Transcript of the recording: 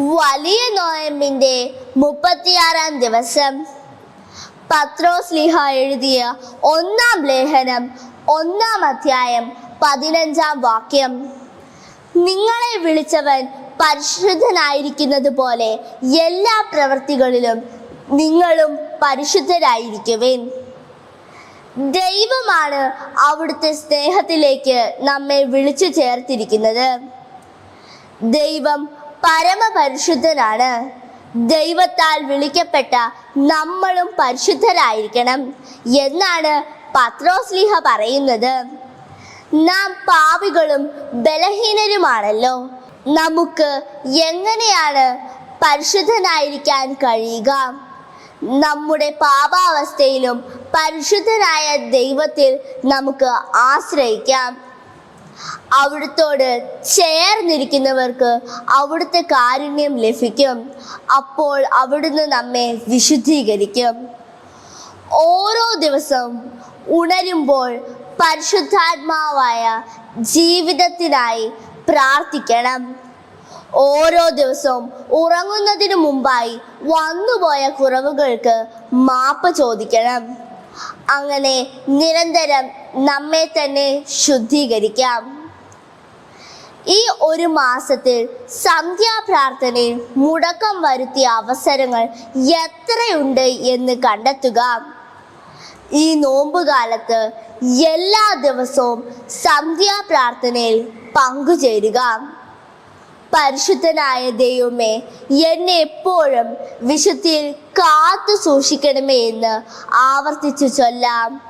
വലിയ നോയമ്പിന്റെ മുപ്പത്തിയാറാം ദിവസം. പത്രോസ് ലിഹ എഴുതിയ ഒന്നാം ലേഖനം ഒന്നാം അധ്യായം പതിനഞ്ചാം വാക്യം. നിങ്ങളെ വിളിച്ചവൻ പരിശുദ്ധനായിരിക്കുന്നത് പോലെ എല്ലാ പ്രവൃത്തികളിലും നിങ്ങളും പരിശുദ്ധരായിരിക്കുവിൻ. ദൈവമാണ് അവിടുത്തെ സ്നേഹത്തിലേക്ക് നമ്മെ വിളിച്ചു ചേർത്തിരിക്കുന്നത്. ദൈവം പരമപരിശുദ്ധനാണ്. ദൈവത്താൽ വിളിക്കപ്പെട്ട നമ്മളും പരിശുദ്ധരായിരിക്കണം എന്നാണ് പത്രോസ്ലിഹ പറയുന്നത്. നാം പാവികളും ബലഹീനരുമാണല്ലോ. നമുക്ക് എങ്ങനെയാണ് പരിശുദ്ധനായിരിക്കാൻ കഴിയുക? നമ്മുടെ പാപാവസ്ഥയിലും പരിശുദ്ധനായ ദൈവത്തിൽ നമുക്ക് ആശ്രയിക്കാം. അവിടുത്തോട് ചേർന്നിരിക്കുന്നവർക്ക് അവിടുത്തെ കാരുണ്യം ലഭിക്കും. അപ്പോൾ അവിടുന്ന് നമ്മെ വിശുദ്ധീകരിക്കും. ഓരോ ദിവസവും ഉണരുമ്പോൾ പരിശുദ്ധാത്മാവായ ജീവിതത്തിനായി പ്രാർത്ഥിക്കണം. ഓരോ ദിവസവും ഉറങ്ങുന്നതിനു മുമ്പായി വന്നുപോയ കുറവുകൾക്ക് മാപ്പ് ചോദിക്കണം. അങ്ങനെ നിരന്തരം നമ്മെ തന്നെ ശുദ്ധീകരിക്കാം. ഈ ഒരു മാസത്തിൽ സന്ധ്യാപ്രാർത്ഥനയിൽ മുടക്കം വരുത്തിയ അവസരങ്ങൾ എത്രയുണ്ട് എന്ന് കണ്ടെത്തുക. ഈ നോമ്പുകാലത്ത് എല്ലാ ദിവസവും സന്ധ്യാപ്രാർത്ഥനയിൽ പങ്കുചേരുക. പരിശുദ്ധനായ ദൈവമേ എന്നെ എപ്പോഴും വിശുദ്ധിയിൽ കാത്തു സൂക്ഷിക്കണമേ എന്ന് ആവർത്തിച്ചു ചൊല്ലാം.